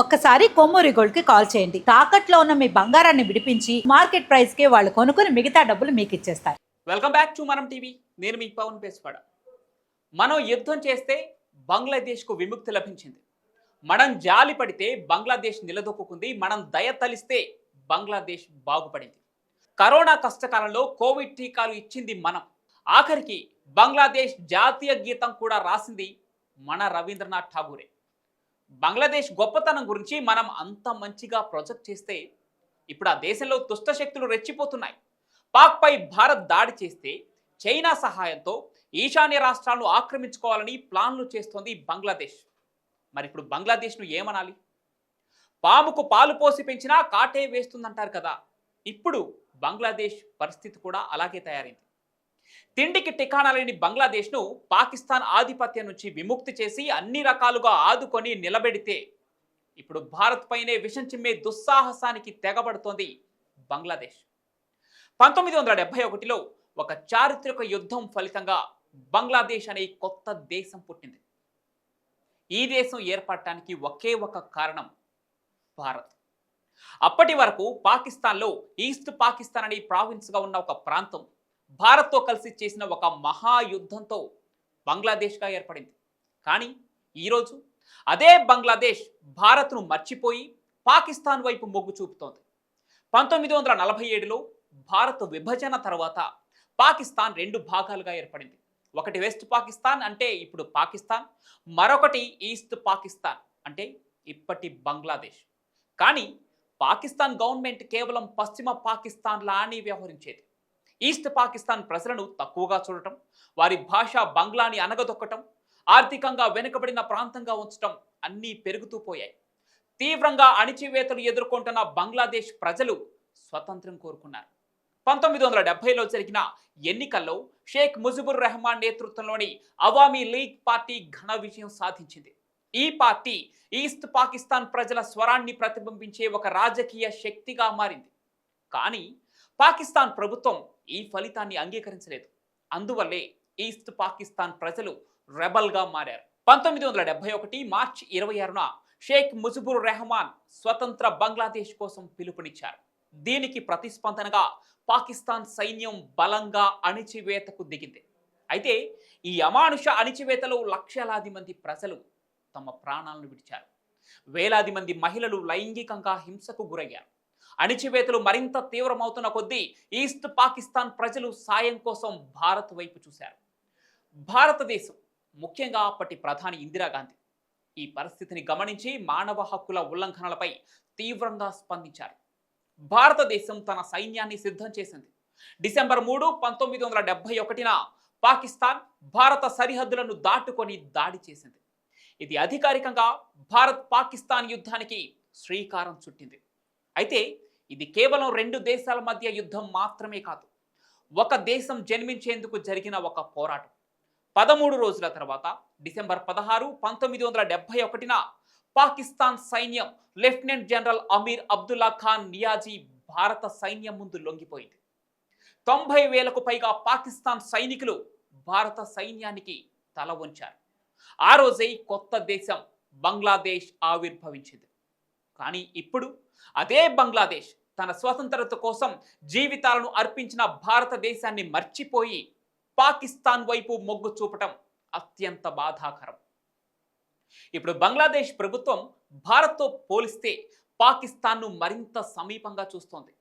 ఒక్కసారి కొమ్మూరి గోల్డ్కి కాల్ చేయండి. తాకట్లో ఉన్న మీ బంగారాన్ని విడిపించి మార్కెట్ ప్రైస్కి వాళ్ళు కొనుక్కుని మిగతా డబ్బులు మీకు ఇచ్చేస్తారు. వెల్కమ్ బ్యాక్ టు మనం టీవీ. నేను మీ పవన్ పేసుపాడ మనం యుద్ధం చేస్తే బంగ్లాదేశ్కు విముక్తి లభించింది. మనం జాలి పడితే బంగ్లాదేశ్ నిలదొక్కుంది మనం దయ తలిస్తే బంగ్లాదేశ్ బాగుపడింది. కరోనా కష్టకాలంలో కోవిడ్ టీకాలు ఇచ్చింది మనం. ఆఖరికి బంగ్లాదేశ్ జాతీయ గీతం కూడా రాసింది మన రవీంద్రనాథ్ ఠాగూరే. బంగ్లాదేశ్ గొప్పతనం గురించి మనం అంత మంచిగా ప్రొజెక్ట్ చేస్తే ఇప్పుడు ఆ దేశంలో దుష్ట శక్తులు రెచ్చిపోతున్నాయి పాక్పై భారత్ దాడి చేస్తే చైనా సహాయంతో ఈశాన్య రాష్ట్రాలను ఆక్రమించుకోవాలని ప్లాన్లు చేస్తోంది బంగ్లాదేశ్. మరి ఇప్పుడు బంగ్లాదేశ్ను ఏమనాలి? పాముకు పాలు పోసి పెంచినా కాటే వేస్తుందంటారు కదా. ఇప్పుడు బంగ్లాదేశ్ పరిస్థితి కూడా అలాగే తయారైంది. తిండికి టికాణా లేని బంగ్లాదేశ్ను పాకిస్తాన్ ఆధిపత్యం నుంచి విముక్తి చేసి అన్ని రకాలుగా ఆదుకొని నిలబెడితే ఇప్పుడు భారత్ పైనే విషం చిమ్మే దుస్సాహసానికి తెగబడుతోంది బంగ్లాదేశ్. పంతొమ్మిది వందల డెబ్బై ఒకటిలో ఒక చారిత్రక యుద్ధం ఫలితంగా బంగ్లాదేశ్ అనే కొత్త దేశం పుట్టింది. ఈ దేశం ఏర్పడటానికి ఒకే ఒక కారణం భారత్. అప్పటి వరకు పాకిస్తాన్లో ఈస్ట్ పాకిస్తాన్ అనే ప్రావిన్స్గా ఉన్న ఒక ప్రాంతం భారత్తో కలిసి చేసిన ఒక మహాయుద్ధంతో బంగ్లాదేశ్గా ఏర్పడింది. కానీ ఈరోజు అదే బంగ్లాదేశ్ భారత్ను మర్చిపోయి పాకిస్తాన్ వైపు మొగ్గు చూపుతోంది. పంతొమ్మిది వందల నలభై ఏడులో భారత్ విభజన తర్వాత పాకిస్తాన్ రెండు భాగాలుగా ఏర్పడింది. ఒకటి వెస్ట్ పాకిస్తాన్ అంటే ఇప్పుడు పాకిస్తాన్ మరొకటి ఈస్ట్ పాకిస్తాన్ అంటే ఇప్పటి బంగ్లాదేశ్. కానీ పాకిస్తాన్ గవర్నమెంట్ కేవలం పశ్చిమ పాకిస్తాన్లా అని వ్యవహరించేది. ఈస్ట్ పాకిస్తాన్ ప్రజలను తక్కువగా చూడటం వారి భాష బంగ్లాని అనగదొక్కటం ఆర్థికంగా వెనుకబడిన ప్రాంతంగా ఉంచటం అన్నీ పెరుగుతూ పోయాయి. తీవ్రంగా అణిచివేతలు ఎదుర్కొంటున్న బంగ్లాదేశ్ ప్రజలు స్వతంత్రం కోరుకున్నారు. పంతొమ్మిది వందల డెబ్బైలో జరిగిన ఎన్నికల్లో షేక్ ముజిబుర్ రెహమాన్ నేతృత్వంలోని అవామీ లీగ్ పార్టీ ఘన విజయం సాధించింది. ఈ పార్టీ ఈస్ట్ పాకిస్తాన్ ప్రజల స్వరాన్ని ప్రతిబింబించే ఒక రాజకీయ శక్తిగా మారింది. కానీ పాకిస్తాన్ ప్రభుత్వం ఈ ఫలితాన్ని అంగీకరించలేదు. అందువల్లే ఈస్ట్ పాకిస్తాన్ ప్రజలు రెబల్గా మారారు. పంతొమ్మిది వందల డెబ్బై ఒకటి మార్చి ఇరవై ఆరున షేక్ ముజిబుర్ రెహమాన్ స్వతంత్ర బంగ్లాదేశ్ కోసం పిలుపునిచ్చారు. దీనికి ప్రతిస్పందనగా పాకిస్తాన్ సైన్యం బలంగా అణిచివేతకు దిగింది. అయితే ఈ అమానుష అణిచివేతలో లక్షలాది మంది ప్రజలు తమ ప్రాణాలను విడిచారు. వేలాది మంది మహిళలు లైంగికంగా హింసకు గురయ్యారు. అణిచివేతలు మరింత తీవ్రమవుతున్న కొద్దీ ఈస్ట్ పాకిస్తాన్ ప్రజలు సాయం కోసం భారత్ వైపు చూశారు. భారతదేశం ముఖ్యంగా అప్పటి ప్రధాని ఇందిరాగాంధీ ఈ పరిస్థితిని గమనించి మానవ హక్కుల ఉల్లంఘనలపై తీవ్రంగా స్పందించారు. భారతదేశం తన సైన్యాన్ని సిద్ధం చేసింది. డిసెంబర్ మూడు పంతొమ్మిది వందల డెబ్బై ఒకటిన పాకిస్తాన్ భారత సరిహద్దులను దాటుకొని దాడి చేసింది. ఇది అధికారికంగా భారత్ పాకిస్తాన్ యుద్ధానికి శ్రీకారం చుట్టింది. అయితే ఇది కేవలం రెండు దేశాల మధ్య యుద్ధం మాత్రమే కాదు. ఒక దేశం జన్మించేందుకు జరిగిన ఒక పోరాటం. పదమూడు రోజుల తర్వాత డిసెంబర్ పదహారు పంతొమ్మిది వందల డెబ్బై ఒకటిన పాకిస్తాన్ సైన్యం లెఫ్టినెంట్ జనరల్ అమీర్ అబ్దుల్లా ఖాన్ నియాజీ భారత సైన్యం ముందు లొంగిపోయింది. తొంభై వేలకు పైగా పాకిస్తాన్ సైనికులు భారత సైన్యానికి తల వంచారు. ఆ రోజే కొత్త దేశం బంగ్లాదేశ్ ఆవిర్భవించింది. కానీ ఇప్పుడు అదే బంగ్లాదేశ్ తన స్వతంత్రత కోసం జీవితాలను అర్పించిన భారతదేశాన్ని మర్చిపోయి పాకిస్తాన్ వైపు మొగ్గు చూపటం అత్యంత బాధాకరం. ఇప్పుడు బంగ్లాదేశ్ ప్రభుత్వం భారత్తో పోలిస్తే పాకిస్తాన్ను మరింత సమీపంగా చూస్తోంది.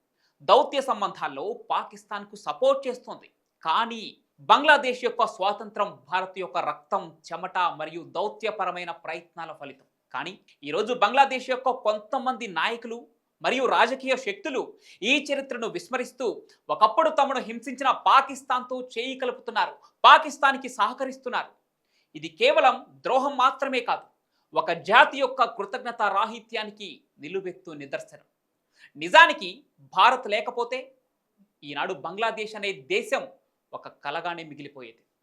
దౌత్య సంబంధాల్లో పాకిస్తాన్కు సపోర్ట్ చేస్తోంది. కానీ బంగ్లాదేశ్ యొక్క స్వాతంత్రం భారత్ యొక్క రక్తం చెమట మరియు దౌత్యపరమైన ప్రయత్నాల ఫలితం కానీ ఈరోజు బంగ్లాదేశ్ యొక్క కొంతమంది నాయకులు మరియు రాజకీయ శక్తులు ఈ చరిత్రను విస్మరిస్తూ ఒకప్పుడు తమను హింసించిన పాకిస్తాన్తో చేయి కలుపుతున్నారు పాకిస్తాన్కి సహకరిస్తున్నారు. ఇది కేవలం ద్రోహం మాత్రమే కాదు ఒక జాతి యొక్క కృతజ్ఞత రాహిత్యానికి నిలువెత్తు నిదర్శనం. నిజానికి భారత్ లేకపోతే ఈనాడు బంగ్లాదేశ్ అనే దేశం ఒక కలగానే మిగిలిపోయేది.